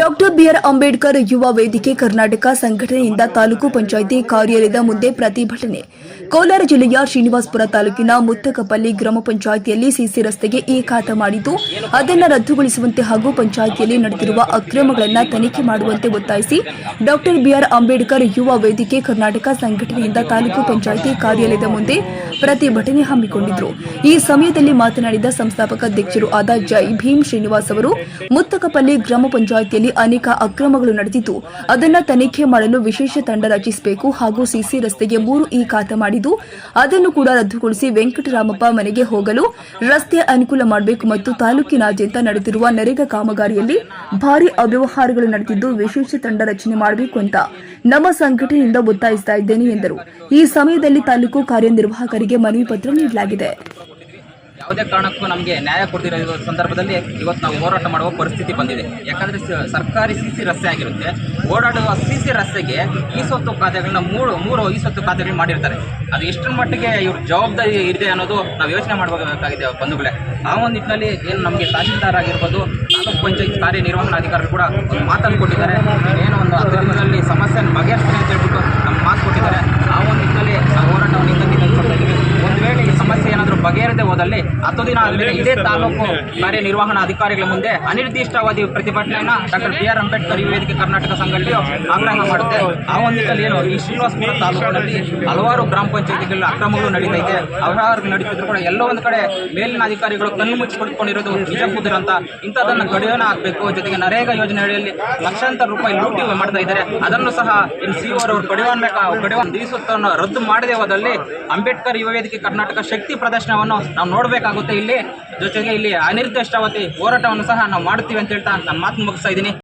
Doctor B R Ambedkar ಯುವ ವೇದಿಕೆ ಕರ್ನಾಟಕ ಸಂಘಟನೆಯಿಂದ ತಾಲೂಕು ಪಂಚಾಯಿತಿ ಕಾರ್ಯಾಲಯದ ಮುಂದೆ ಪ್ರತಿಭಟನೆ. ಕೋಲಾರ ಜಿಲ್ಲೆಯ ಶ್ರೀನಿವಾಸಪುರ ತಾಲೂಕಿನ ಮುತ್ತಕಪಲ್ಲಿ ಗ್ರಾಮ ಪಂಚಾಯಿತಿಯಲ್ಲಿ ಸಿಸಿ ರಸ್ತೆಗೆ ಈ ಮಾಡಿದ್ದು, ಅದನ್ನು ರದ್ದುಗೊಳಿಸುವಂತೆ ಹಾಗೂ ಪಂಚಾಯಿತಿಯಲ್ಲಿ ನಡೆದಿರುವ ಅಕ್ರಮಗಳನ್ನು ತನಿಖೆ ಮಾಡುವಂತೆ ಒತ್ತಾಯಿಸಿ, ಡಾಕ್ಟರ್ ಬಿಆರ್ ಅಂಬೇಡ್ಕರ್ ಯುವ ವೇದಿಕೆ ಕರ್ನಾಟಕ ಸಂಘಟನೆಯಿಂದ ತಾಲೂಕು ಪಂಚಾಯಿತಿ ಕಾರ್ಯಾಲಯದ ಮುಂದೆ ಪ್ರತಿಭಟನೆ ಹಮ್ಮಿಕೊಂಡಿದ್ರು. ಈ ಸಮಯದಲ್ಲಿ ಮಾತನಾಡಿದ ಸಂಸ್ಥಾಪಕ ಅಧ್ಯಕ್ಷರು ಆದ ಜೈ ಭೀಮ್ ಶ್ರೀನಿವಾಸ್ ಅವರು, ಮುತ್ತಕಪಲ್ಲಿ ಗ್ರಾಮ ಪಂಚಾಯಿತಿಯಲ್ಲಿ ಅನೇಕ ಅಕ್ರಮಗಳು ನಡೆದಿದ್ದು, ಅದನ್ನು ತನಿಖೆ ಮಾಡಲು ವಿಶೇಷ ತಂಡ ರಚಿಸಬೇಕು ಹಾಗೂ ಸಿಸಿ ರಸ್ತೆಗೆ ಮೂರು ಈ ಖಾತ ಮಾಡಿದ್ದು, ಅದನ್ನು ಕೂಡ ರದ್ದುಗೊಳಿಸಿ ವೆಂಕಟರಾಮಪ್ಪ ಮನೆಗೆ ಹೋಗಲು ರಸ್ತೆ ಅನುಕೂಲ ಮಾಡಬೇಕು ಮತ್ತು ತಾಲೂಕಿನಾದ್ಯಂತ ನಡೆದಿರುವ ನರೇಗಾ ಕಾಮಗಾರಿಯಲ್ಲಿ ಭಾರಿ ಅವ್ಯವಹಾರಗಳು ನಡೆದಿದ್ದು ವಿಶೇಷ ತಂಡ ರಚನೆ ಮಾಡಬೇಕು ಅಂತ ನಮ್ಮ ಸಂಘಟನೆಯಿಂದ ಒತ್ತಾಯಿಸ್ತಾ ಇದ್ದೇನೆ ಎಂದರು. ಈ ಸಮಯದಲ್ಲಿ ತಾಲೂಕು ಕಾರ್ಯನಿರ್ವಾಹಕರಿಗೆ ಮನವಿ ಪತ್ರ ನೀಡಲಾಗಿದೆ. ಯಾವುದೇ ಕಾರಣಕ್ಕೂ ನಮಗೆ ನ್ಯಾಯ ಕೊಡ್ತಿರೋ ಸಂದರ್ಭದಲ್ಲಿ ಇವತ್ತು ನಾವು ಹೋರಾಟ ಮಾಡುವ ಪರಿಸ್ಥಿತಿ ಬಂದಿದೆ. ಯಾಕಂದರೆ ಸರ್ಕಾರಿ ಸಿ ಸಿ ರಸ್ತೆ ಆಗಿರುತ್ತೆ. ಓಡಾಡುವ ಸಿ ಸಿ ರಸ್ತೆಗೆ ಈ ಸೊತ್ತು ಖಾತೆಗಳನ್ನ ಮೂರು ಮೂರು ಈ ಸೊತ್ತು ಮಾಡಿರ್ತಾರೆ. ಅದು ಎಷ್ಟರ ಮಟ್ಟಿಗೆ ಇವ್ರ ಜವಾಬ್ದಾರಿ ಇದೆ ಅನ್ನೋದು ನಾವು ಯೋಚನೆ ಮಾಡಬೇಕಾಗಿದೆ ಬಂಧುಗಳೇ. ಆ ಒಂದು ನಿಟ್ಟಿನಲ್ಲಿ ಏನು ನಮಗೆ ತಹಸೀಲ್ದಾರ್ ಆಗಿರ್ಬೋದು, ತಾಲೂಕು ಪಂಚಾಯತ್ ಕಾರ್ಯನಿರ್ವಹಣಾಧಿಕಾರಿಗಳು ಕೂಡ ಮಾತನ್ನು ಕೊಟ್ಟಿದ್ದಾರೆ. ಏನೋ ಒಂದು ಹತ್ತು ದಿನದಲ್ಲಿ ಸಮಸ್ಯೆಯನ್ನು ಬಗೆಹರಿಸ್ತೀನಿ ಅಂತ ಹೇಳ್ಬಿಟ್ಟು ನಮ್ಮ ಮಾತು ಕೊಟ್ಟಿದ್ದಾರೆ ಆ ಒಂದು ನಿಟ್ಟಿನಲ್ಲಿ ನಾವು ಹೋರಾಟವನ್ನು ಹಿಂದಕ್ಕೆ ತೆಗೆದುಕೊಳ್ತಾ ಇದ್ದೀವಿ ಒಂದು ವೇಳೆ ಈ ಸಮಸ್ಯೆ ಏನಾದರೂ ಹೋದಲ್ಲಿ ಹತ್ತು ದಿನ ಆಗಲಿದೆ ಇದೇ ತಾಲೂಕು ಕಾರ್ಯನಿರ್ವಹಣಾ ಅಧಿಕಾರಿಗಳ ಮುಂದೆ ಅನಿರ್ದಿಷ್ಟಾವಧಿ ಪ್ರತಿಭಟನೆಯನ್ನ ಡಾಕ್ಟರ್ ಬಿ ಆರ್ ಅಂಬೇಡ್ಕರ್ ವೇದಿಕೆ ಕರ್ನಾಟಕ ಸಂಘಟನೆಯು ಆಗ್ರಹ ಮಾಡುತ್ತೆ. ಆ ಒಂದು ಏನು, ಈ ಶ್ರೀನಿವಾಸಪುರ ತಾಲೂಕಿನಲ್ಲಿ ಹಲವಾರು ಗ್ರಾಮ ಪಂಚಾಯತಿಗಳ ಅಕ್ರಮಗಳು ನಡೀತಾ ಇದೆ. ಅವ್ಯವಹಾರ ನಡೀತಿದ್ರು ಕೂಡ ಎಲ್ಲೋ ಒಂದು ಕಡೆ ಮೇಲಿನ ಅಧಿಕಾರಿಗಳು ಕಣ್ಣು ಮುಚ್ಚಿ ಪಡ್ಕೊಂಡಿರೋದು ನಿಜ ಅಂತ ಇಂಥದ್ದನ್ನು ಕಡಿವಾಣ ಆಗಬೇಕು ಜೊತೆಗೆ ನರೇಗಾ ಯೋಜನೆ ಅಡಿಯಲ್ಲಿ ಲಕ್ಷಾಂತರ ರೂಪಾಯಿ ಲೂಟಿ ಮಾಡ್ತಾ ಇದ್ದಾರೆ. ಅದನ್ನು ಸಹ ಎನ್ ಸಿ ಅವರು ಕಡಿವಾಣ ಕಡಿವಾಣ ದಿವಸವನ್ನು ರದ್ದು ಮಾಡದೆ ಹೋದಲ್ಲಿ ಅಂಬೇಡ್ಕರ್ ಯುವ ವೇದಿಕೆ ಕರ್ನಾಟಕ ಶಕ್ತಿ ಪ್ರದರ್ಶನವನ್ನು ನಾವು ನೋಡಬೇಕಾಗುತ್ತೆ ಇಲ್ಲಿ. ಜೊತೆಗೆ ಇಲ್ಲಿ ಅನಿರ್ದಿಷ್ಟಾವತಿ ಹೋರಾಟವನ್ನು ಸಹ ನಾವು ಮಾಡುತ್ತೀವಿ ಅಂತ ಹೇಳ್ತಾ ನಾನು ಮಾತು ಮುಗಿಸ್ತಾ ಇದ್ದೀನಿ.